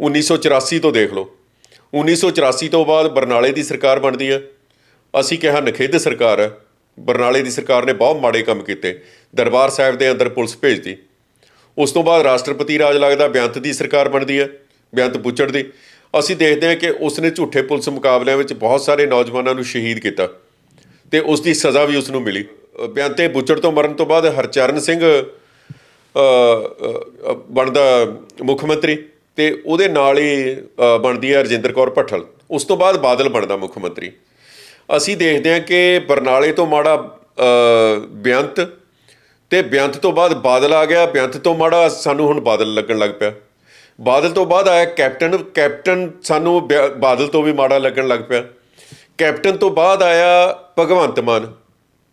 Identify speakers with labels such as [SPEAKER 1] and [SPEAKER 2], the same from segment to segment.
[SPEAKER 1] 1984 ਤੋਂ ਦੇਖ ਲਓ। 1984 ਤੋਂ ਬਾਅਦ ਬਰਨਾਲੇ ਦੀ ਸਰਕਾਰ ਬਣਦੀ ਹੈ। ਅਸੀਂ ਕਿਹਾ ਨਖੇਧ ਸਰਕਾਰ ਹੈ। ਬਰਨਾਲੇ ਦੀ ਸਰਕਾਰ ਨੇ ਬਹੁਤ ਮਾੜੇ ਕੰਮ ਕੀਤੇ। ਦਰਬਾਰ ਸਾਹਿਬ ਦੇ ਅੰਦਰ ਪੁਲਿਸ ਭੇਜਦੀ ਉਸ ਤੋਂ ਬਾਅਦ ਰਾਸ਼ਟਰਪਤੀ ਰਾਜ ਲੱਗਦਾ ਬੇਅੰਤ ਦੀ ਸਰਕਾਰ ਬਣਦੀ ਹੈ ਬੇਅੰਤ ਬੁੱਚੜ ਦੀ। ਅਸੀਂ ਦੇਖਦੇ ਹਾਂ ਕਿ ਉਸਨੇ ਝੂਠੇ ਪੁਲਿਸ ਮੁਕਾਬਲਿਆਂ ਵਿੱਚ ਬਹੁਤ ਸਾਰੇ ਨੌਜਵਾਨਾਂ ਨੂੰ ਸ਼ਹੀਦ ਕੀਤਾ ਤੇ ਉਸ ਦੀ ਸਜ਼ਾ ਵੀ ਉਸ ਨੂੰ ਮਿਲੀ। ਬੇਅੰਤੇ ਬੁੱਚੜ ਤੋਂ ਮਰਨ ਤੋਂ ਬਾਅਦ ਹਰਚਰਨ ਸਿੰਘ ਬਣਦਾ ਮੁੱਖ ਮੰਤਰੀ। ਤੇ ਉਹਦੇ ਨਾਲ ਹੀ ਬਣਦੀ ਹੈ ਰਜਿੰਦਰ ਕੌਰ ਭੱਠਲ। ਉਸ ਤੋਂ ਬਾਅਦ ਬਾਦਲ ਬਣਦਾ ਮੁੱਖ ਮੰਤਰੀ। ਅਸੀਂ ਦੇਖਦੇ ਹਾਂ ਕਿ ਬਰਨਾਲੇ ਤੋਂ ਮਾੜਾ ਅ, ਬੇਅੰਤ ਤੇ ਬੇਅੰਤ ਤੋਂ ਬਾਅਦ ਬਾਦਲ ਆ ਗਿਆ। ਬੇਅੰਤ ਤੋਂ ਮਾੜਾ ਸਾਨੂੰ ਹੁਣ ਬਾਦਲ ਲੱਗਣ ਲੱਗ ਪਿਆ। ਬਾਦਲ ਤੋਂ ਬਾਅਦ ਆਇਆ ਕੈਪਟਨ। ਕੈਪਟਨ ਸਾਨੂੰ ਬਿਆ- ਬਾਦਲ ਤੋਂ ਵੀ ਮਾੜਾ ਲੱਗਣ ਲੱਗ ਪਿਆ। ਕੈਪਟਨ ਤੋਂ ਬਾਅਦ ਆਇਆ ਭਗਵੰਤ ਮਾਨ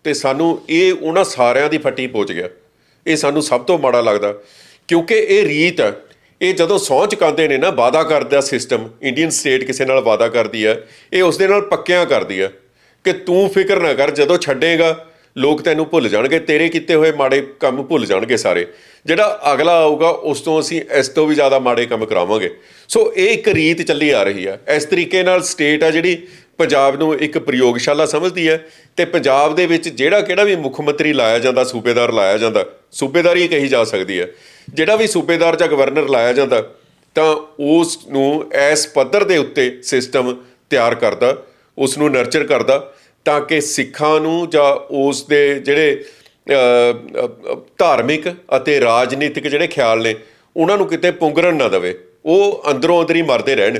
[SPEAKER 1] ਤੇ ਸਾਨੂੰ ਇਹ ਉਹਨਾਂ ਸਾਰਿਆਂ ਦੀ ਫੱਟੀ ਪਹੁੰਚ ਗਿਆ। ਇਹ ਸਾਨੂੰ ਸਭ ਤੋਂ ਮਾੜਾ ਲੱਗਦਾ। ਕਿਉਂਕਿ ਇਹ ਰੀਤ ਹੈ ਇਹ ਜਦੋਂ ਸਹੁੰ ਚੁਕਾਉਂਦੇ ਨੇ ਨਾ ਵਾਦਾ ਕਰਦਾ ਸਿਸਟਮ ਇੰਡੀਅਨ ਸਟੇਟ ਕਿਸੇ ਨਾਲ ਵਾਦਾ ਕਰਦੀ ਹੈ ਇਹ ਉਸ ਦੇ ਨਾਲ ਪੱਕਿਆਂ ਕਰਦੀ ਹੈ ਕਿ ਤੂੰ ਫਿਕਰ ਨਾ ਕਰ, ਜਦੋਂ ਛੱਡੇਗਾ ਲੋਕ ਤੈਨੂੰ ਭੁੱਲ ਜਾਣਗੇ, ਤੇਰੇ ਕੀਤੇ ਹੋਏ ਮਾੜੇ ਕੰਮ ਭੁੱਲ ਜਾਣਗੇ ਸਾਰੇ। ਜਿਹੜਾ ਅਗਲਾ ਆਊਗਾ, ਉਸ ਤੋਂ ਅਸੀਂ ਇਸ ਤੋਂ ਵੀ ਜ਼ਿਆਦਾ ਮਾੜੇ ਕੰਮ ਕਰਾਵਾਂਗੇ। ਸੋ ਇਹ ਇੱਕ ਰੀਤ ਚੱਲੀ ਆ ਰਹੀ ਹੈ ਇਸ ਤਰੀਕੇ ਨਾਲ ਸਟੇਟ ਆ ਜਿਹੜੀ ਪੰਜਾਬ ਨੂੰ ਇੱਕ ਪ੍ਰਯੋਗਸ਼ਾਲਾ ਸਮਝਦੀ ਹੈ ਤੇ ਪੰਜਾਬ ਦੇ ਵਿੱਚ ਜਿਹੜਾ ਕਿਹੜਾ ਵੀ ਮੁੱਖ ਮੰਤਰੀ ਲਾਇਆ ਜਾਂਦਾ, ਸੂਬੇਦਾਰ ਲਾਇਆ ਜਾਂਦਾ, ਸੂਬੇਦਾਰੀ ਕਹੀ ਜਾ ਸਕਦੀ ਹੈ। ਜਿਹੜਾ ਵੀ ਸੂਬੇਦਾਰ ਜਾਂ ਗਵਰਨਰ ਲਾਇਆ ਜਾਂਦਾ, ਤਾਂ ਉਸ ਨੂੰ ਇਸ ਪੱਧਰ ਦੇ ਉੱਤੇ ਸਿਸਟਮ ਤਿਆਰ ਕਰਦਾ, ਉਸ ਨੂੰ ਨਰਚਰ ਕਰਦਾ। ਤਾਂ ਕਿ ਸਿੱਖਾਂ ਨੂੰ ਜਾਂ ਉਸ ਦੇ ਜਿਹੜੇ ਧਾਰਮਿਕ ਅਤੇ ਰਾਜਨੀਤਿਕ ਜਿਹੜੇ ਖਿਆਲ ਨੇ, ਉਹਨਾਂ ਨੂੰ ਕਿਤੇ ਪੁੰਗਰਨ ਨਾ ਦਵੇ। ਉਹ ਅੰਦਰੋਂ ਅੰਦਰ ਹੀ ਮਰਦੇ ਰਹਿਣ।